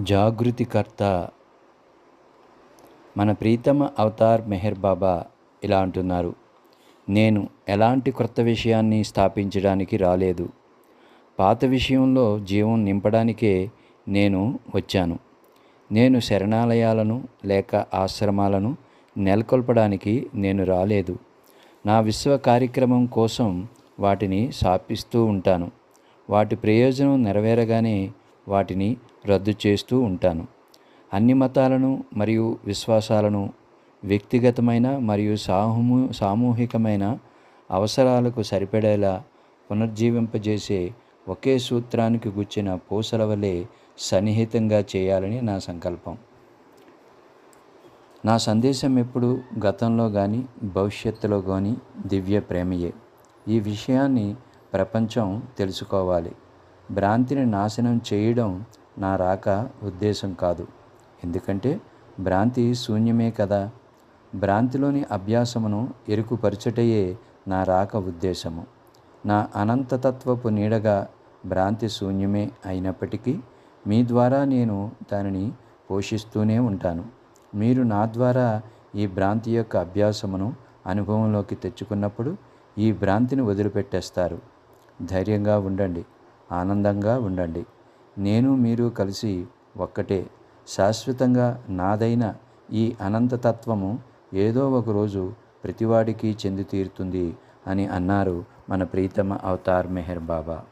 జాగృతికర్త. మన ప్రీతమ అవతార్ మెహర్ బాబా ఇలా అంటున్నారు. నేను ఎలాంటి క్రొత్త విషయాన్ని స్థాపించడానికి రాలేదు. పాత విషయంలో జీవం నింపడానికే నేను వచ్చాను. నేను శరణాలయాలను లేక ఆశ్రమాలను నెలకొల్పడానికి నేను రాలేదు. నా విశ్వ కార్యక్రమం కోసం వాటిని స్థాపిస్తూ ఉంటాను. వాటి ప్రయోజనం నెరవేరగానే వాటిని రద్దు చేస్తూ ఉంటాను. అన్ని మతాలను మరియు విశ్వాసాలను వ్యక్తిగతమైన మరియు సామూ సామూహికమైన అవసరాలకు సరిపడేలా పునర్జీవింపజేసే ఒకే సూత్రానికి గుచ్చిన పూసల వలె సన్నిహితంగా చేయాలని నా సంకల్పం. నా సందేశం ఎప్పుడు గతంలో కానీ భవిష్యత్తులో కానీ దివ్య ప్రేమయే. ఈ విషయాన్ని ప్రపంచం తెలుసుకోవాలి. భ్రాంతిని నాశనం చేయడం నా రాక ఉద్దేశం కాదు. ఎందుకంటే భ్రాంతి శూన్యమే కదా. భ్రాంతిలోని అభ్యాసమును ఎరుకుపరచుటయే నా రాక ఉద్దేశము. నా అనంతతత్వపు నీడగా భ్రాంతి శూన్యమే అయినప్పటికీ మీ ద్వారా నేను దానిని పోషిస్తూనే ఉంటాను. మీరు నా ద్వారా ఈ భ్రాంతి యొక్క అభ్యాసమును అనుభవంలోకి తెచ్చుకున్నప్పుడు ఈ భ్రాంతిని వదిలిపెట్టేస్తారు. ధైర్యంగా ఉండండి. ఆనందంగా ఉండండి. నేను మీరు కలిసి ఒక్కటే. శాశ్వతంగా నాదైన ఈ అనంతతత్వము ఏదో ఒకరోజు ప్రతివాడికి చెంది తీరుతుంది అని అన్నారు మన ప్రీతమ అవతార్ మెహర్ బాబా.